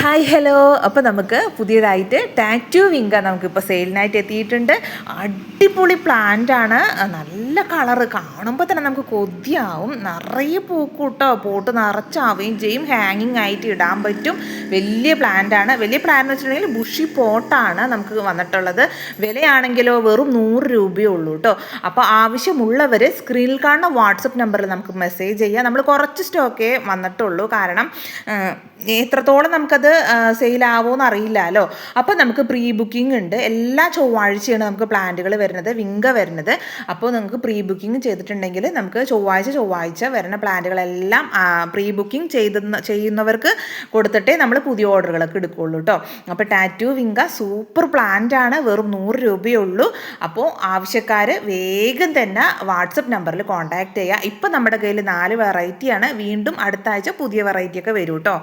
Hi hello അപ്പോൾ നമുക്ക് പുതിയതായിട്ട് ടാറ്റു വിങ്ക നമുക്കിപ്പോൾ സെയിലിനായിട്ട് എത്തിയിട്ടുണ്ട്. അടിപൊളി പ്ലാന്റ് ആണ്. നല്ല കളറ് കാണുമ്പോൾ തന്നെ നമുക്ക് കൊതിയാവും. നിറയെ പൂക്കൂട്ടോ. പോട്ട് നിറച്ചാവുകയും ചെയ്യും. ഹാങ്ങിങ് ആയിട്ട് ഇടാൻ പറ്റും. വലിയ പ്ലാന്റ് ആണ്. വലിയ പ്ലാന്റ് എന്ന് വെച്ചിട്ടുണ്ടെങ്കിൽ ബുഷി പോട്ടാണ് നമുക്ക് വന്നിട്ടുള്ളത്. വിലയാണെങ്കിലോ വെറും നൂറ് രൂപയേ ഉള്ളൂ കേട്ടോ അപ്പോൾ ആവശ്യമുള്ളവർ സ്ക്രീനിൽ കാണുന്ന വാട്സപ്പ് നമ്പറിൽ നമുക്ക് മെസ്സേജ് ചെയ്യാം. നമ്മൾ കുറച്ച് സ്റ്റോക്കേ വന്നിട്ടുള്ളൂ. കാരണം എത്രത്തോളം എത്രത്തോളം നമുക്കത് സെയിലാവുമെന്ന് അറിയില്ലല്ലോ അപ്പോൾ നമുക്ക് പ്രീ ബുക്കിംഗ് ഉണ്ട്. എല്ലാ ചൊവ്വാഴ്ചയാണ് നമുക്ക് പ്ലാന്റുകൾ വരുന്നത് വിങ്ക വരുന്നത്. അപ്പോൾ നിങ്ങൾക്ക് പ്രീ ബുക്കിംഗ് ചെയ്തിട്ടുണ്ടെങ്കിൽ നമുക്ക് ചൊവ്വാഴ്ച ചൊവ്വാഴ്ച വരുന്ന പ്ലാന്റുകളെല്ലാം പ്രീ ബുക്കിംഗ് ചെയ്ത ചെയ്യുന്നവർക്ക് കൊടുത്തിട്ടേ നമ്മൾ പുതിയ ഓർഡറുകളൊക്കെ എടുക്കുകയുള്ളൂ കേട്ടോ അപ്പോൾ ടാറ്റു വിങ്ക സൂപ്പർ പ്ലാന്റ് ആണ്. വെറും നൂറ് രൂപയേ ഉള്ളൂ അപ്പോൾ ആവശ്യക്കാർ വേഗം തന്നെ വാട്സപ്പ് നമ്പറിൽ കോൺടാക്ട് ചെയ്യുക. ഇപ്പം നമ്മുടെ കയ്യിൽ നാല് വെറൈറ്റിയാണ് വീണ്ടും അടുത്ത ആഴ്ച പുതിയ വെറൈറ്റിയൊക്കെ വരും കേട്ടോ